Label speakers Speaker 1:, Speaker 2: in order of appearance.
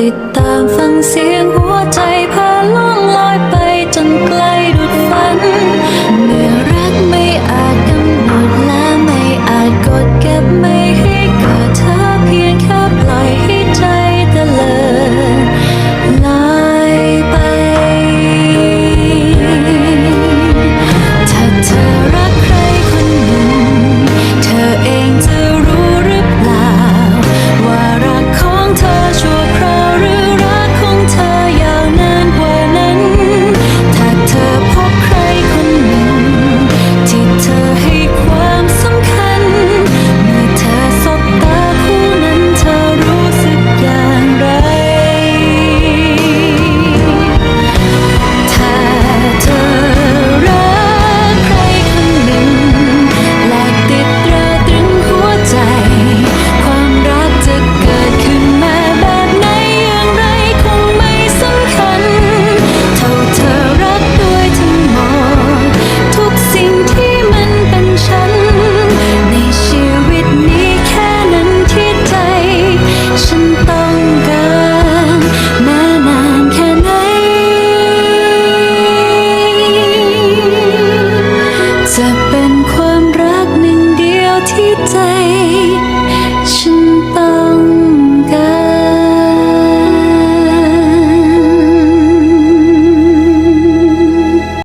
Speaker 1: ติดตามฟังเสียงหัวใจพาล่อง